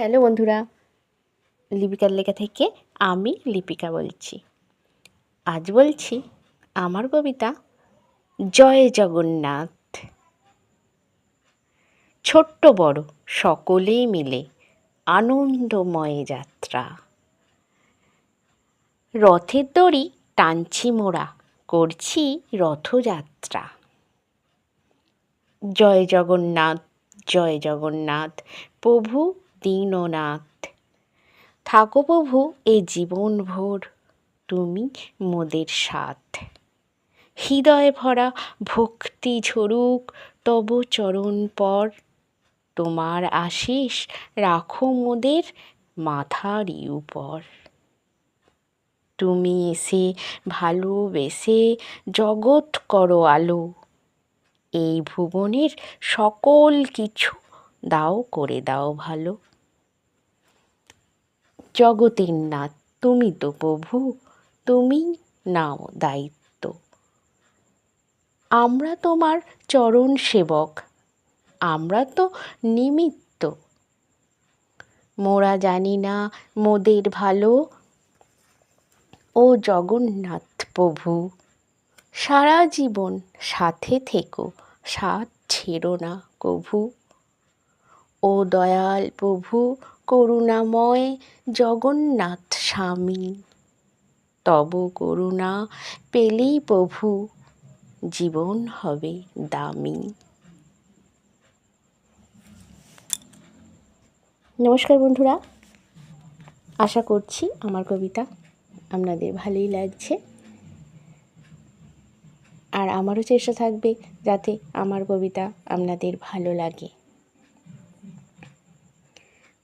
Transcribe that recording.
Hello বন্ধুরা, লিপিকার লেখা থেকে আমি লিপিকা বলছি। আজ বলছি আমার কবিতা জয় জগন্নাথ। ছোট্ট বড় সকলেই মিলে আনন্দময় যাত্রা। রথের দড়ি টানছি মোড়া, করছি রথযাত্রা। জয় জগন্নাথ জয় জগন্নাথ, প্রভু দীননাথ। থাকো প্রভু, এ জীবন ভোর, তুমি মোদের সাথ। হৃদয় ভরা ভক্তি ঝরুক, তব চরণ পর। তোমার আশিস রাখো মোদের মাথারই উপর। তুমি এসে ভালোবেসে জগৎ করো আলো। এই ভুবনের সকল কিছু দাও করে দাও ভালো। জগতের নাথ তুমি তো প্রভু, তুমি নাও দায়িত্ব। আমরা তোমার চরণ সেবক, আমরা তো নিমিত্ত। মোরা জানি না মোদের ভালো। ও জগন্নাথ প্রভু, সারা জীবন সাথে থেকো, সাথ ছেড়ো না কভু ও দয়াল প্রভু করুণাময় জগন্নাথ স্বামী। তব করুণা পেলেই প্রভু, জীবন হবে দামি। নমস্কার বন্ধুরা, আশা করছি আমার কবিতা আপনাদের ভালোই লাগছে। আর আমারও চেষ্টা থাকবে যাতে আমার কবিতা আপনাদের ভালো লাগে।